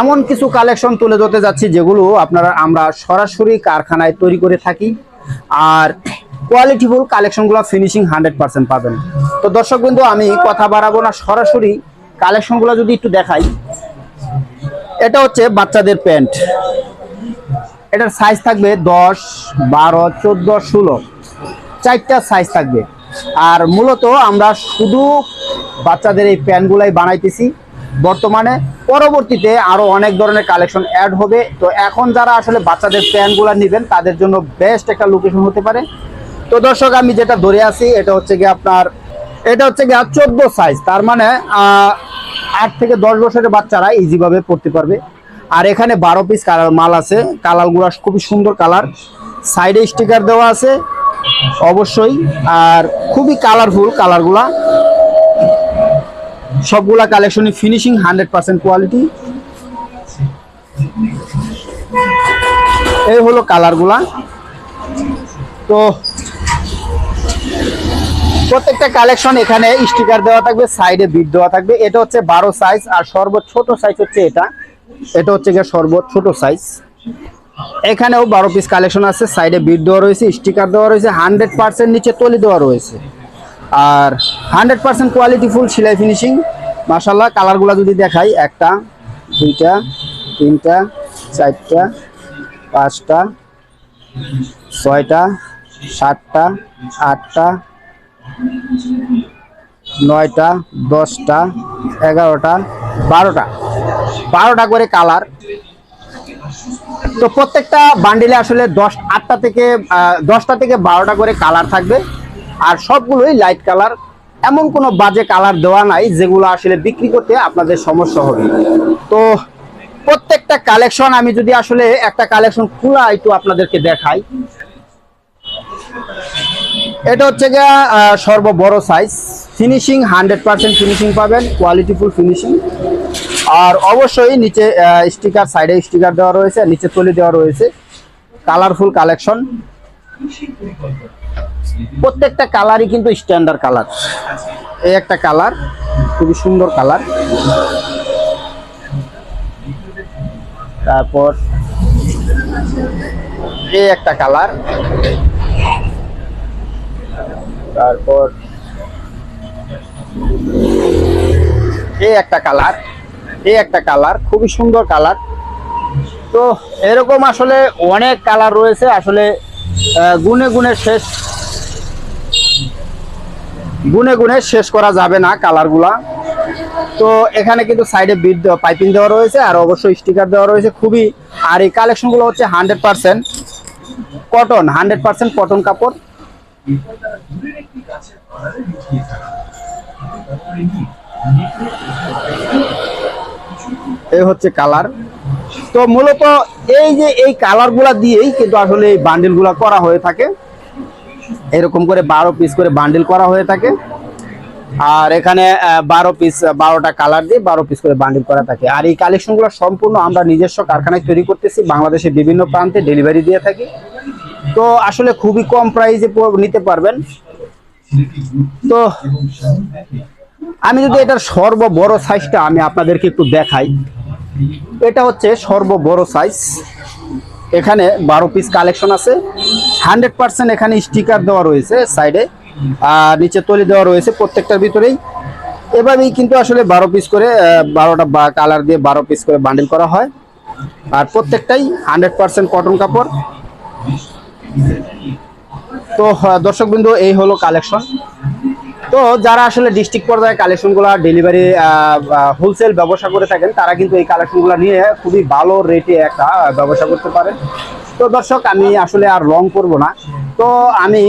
এমন কিছু কালেকশন তুলে ধরতে যাচ্ছি যেগুলো আপনারা আমরা সরাসরি কারখানায় তৈরি করে থাকি আর কোয়ালিটিফুল কালেকশনগুলো ফিনিশিং হান্ড্রেড পার্সেন্ট পাবেন। তো দর্শক বিন্দু আমি কথা বাড়াবো না, সরাসরি কালেকশনগুলো যদি একটু দেখাই। এটা হচ্ছে বাচ্চাদের প্যান্ট। এটার সাইজ থাকবে দশ, বারো, চোদ্দ, ষোলো। চারটা সাইজ থাকবে। আর মূলত আমরা শুধু বাচ্চাদের এই প্যান্টগুলাই বানাইতেছি। বর্তমানে পরবর্তীতে আরও অনেক ধরনের কালেকশন অ্যাড হবে। তো এখন যারা আসলে বাচ্চাদের প্যান্টগুলো নেবেন, তাদের জন্য বেস্ট একটা লোকেশন হতে পারে। তো দর্শক, আমি যেটা ধরে আছি, এটা হচ্ছে গিয়ে আপনার, এটা হচ্ছে গিয়ে চোদ্দ সাইজ তার মানে আট থেকে দশ বছরের বাচ্চারা ইজিভাবে পড়তে পারবে। আর এখানে বারো পিস কালার মাল আছে। কালারগুলো খুবই সুন্দর কালার। সাইডে স্টিকার দেওয়া আছে, অবশ্যই। আর খুবই কালারফুল কালারগুলা। সবগুলা কালেকশনই ফিনিশিং হান্ড্রেড পার্সেন্ট কোয়ালিটি এই হলো কালারগুলা। তো প্রত্যেকটা কালেকশন এখানে স্টিকার দেওয়া থাকবে সাইডে বিট দেওয়া থাকবে। এটা হচ্ছে বারো সাইজ আর সর্বোচ্চ সাইজ হচ্ছে এটা। এটা হচ্ছে গিয়ে সর্বোচ্চ সাইজ এখানেও বারো পিস কালেকশন আছে সাইডে বিট দেওয়া রয়েছে স্টিকার দেওয়া রয়েছে হান্ড্রেড পার্সেন্ট নিচে তলি দেওয়া রয়েছে। আর হান্ড্রেড পার্সেন্ট কোয়ালিটি ফুল সেলাই ফিনিশিং মাসাল্লাহ কালারগুলো যদি দেখাই, একটা, দুইটা, তিনটা, চারটা, পাঁচটা, ছয়টা, সাতটা, আটটা, নয়টা, দশটা, এগারোটা, বারোটা। বারোটা করে কালার তো প্রত্যেকটা বান্ডিলে আসলে দশ, আটটা থেকে দশটা থেকে বারোটা করে কালার থাকবে। আর সবগুলোই লাইট কালার এমন কোনো বাজে কালার দেওয়া নাই যেগুলো আসলে বিক্রি করতে আপনাদের সমস্যা হবে। তো প্রত্যেকটা কালেকশন আমি যদি আসলে একটা কালেকশন খোলা একটু আপনাদেরকে দেখাই। এটা হচ্ছে গিয়া সর্ব বড় size finishing hundred percent finishing পাবেন কোয়ালিটিফুল ফিনিশিং আর অবশ্যই নিচে স্টিকার সাইডে স্টিকার দেওয়া রয়েছে, নিচে তলি দেওয়া রয়েছে। কালারফুল কালেকশন প্রত্যেকটা কালারই কিন্তু স্ট্যান্ডার্ড কালার এই একটা কালার, খুবই সুন্দর কালার। তারপর এই একটা কালার। তারপর এই একটা কালার। এই একটা কালার, খুবই সুন্দর কালার। তো এরকম আসলে অনেক কালার রয়েছে। আসলে গুনে গুনে শেষ, গুনে গুনে শেষ করা যাবে না কালারগুলা। তো এখানে কিন্তু সাইডে বিট দেওয়া পাইপিং দেওয়া রয়েছে আর অবশ্যই স্টিকার দেওয়া রয়েছে। খুবই আর এই কালেকশনগুলো হচ্ছে hundred percent cotton hundred percent cotton কাপড়। এই হচ্ছে কালার তো মূলত এই যে এই কালারগুলা দিয়েই কিন্তু আসলে এই বান্ডিলগুলা করা হয়ে থাকে। এরকম করে বারো পিস করে বান্ডিল করা হয়ে থাকে। আর এখানে বারো পিস বারোটা কালার দিয়ে বারো পিস করে বান্ডিল করা থাকে। আর এই কালেকশনগুলো সম্পূর্ণ আমরা নিজস্ব কারখানায় তৈরি করতেছি, বাংলাদেশের বিভিন্ন প্রান্তে ডেলিভারি দিয়ে থাকি। তো আসলে খুবই কম প্রাইসে নিতে পারবেন। তো আমি যদি এটার সর্ব বড় সাইজটা আমি আপনাদেরকে একটু দেখাই। এটা হচ্ছে সর্ব বড় সাইজ এখানে বারো পিস কালেকশন আছে। হান্ড্রেড পার্সেন্ট এখানে স্টিকার দেওয়া রয়েছে সাইডে আর নিচে তলি দেওয়া রয়েছে প্রত্যেকটার ভিতরেই। এভাবেই কিন্তু আসলে বারো পিস করে বারোটা বা কালার দিয়ে বারো পিস করে বান্ডিল করা হয়। আর প্রত্যেকটাই হান্ড্রেড পার্সেন্ট কটন কাপড়। তো দর্শক বিন্দু এই হলো কালেকশন তো যারা আসলে ডিস্ট্রিক্ট পর্যায়ে কালেকশনগুলো ডেলিভারি হোলসেল ব্যবসা করে থাকেন, তারা কিন্তু এই কালেকশনগুলো নিয়ে খুবই ভালো রেটে একটা ব্যবসা করতে পারেন। তো দর্শক, আমি আসলে আর লং করব না। তো আমি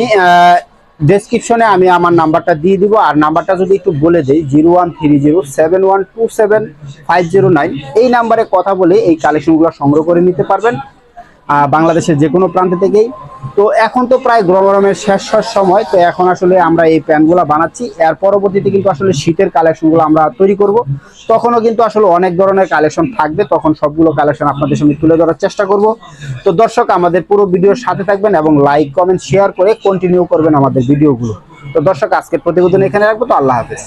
ডেসক্রিপশনে আমি আমার নাম্বারটা দিয়ে দিব, আর নাম্বারটা যদি একটু বলে দিই zero one three zero seven one two seven five zero nine এই নাম্বারে কথা বলে এই কালেকশনগুলো সংগ্রহ করে নিতে পারবেন। বাংলাদেশের যে কোনো প্রান্ত থেকেই। তো এখন তো প্রায় গরমের শেষ শেষ সময়, তো এখন আসলে আমরা এই প্যান্টগুলো বানাচ্ছি। এর পরবর্তীতে কিন্তু আসলে শীতের কালেকশনগুলো আমরা তৈরি করব। তখনও কিন্তু আসলে অনেক ধরনের কালেকশন থাকবে, তখন সবগুলো কালেকশন আপনাদের সঙ্গে তুলে ধরার চেষ্টা করব। তো দর্শক, আমাদের পুরো ভিডিওর সাথে থাকবেন এবং লাইক, কমেন্ট, শেয়ার করে কন্টিনিউ করবেন আমাদের ভিডিওগুলো। তো দর্শক, আজকের প্রতিবেদন এখানে রাখব, তো আল্লাহ হাফেজ।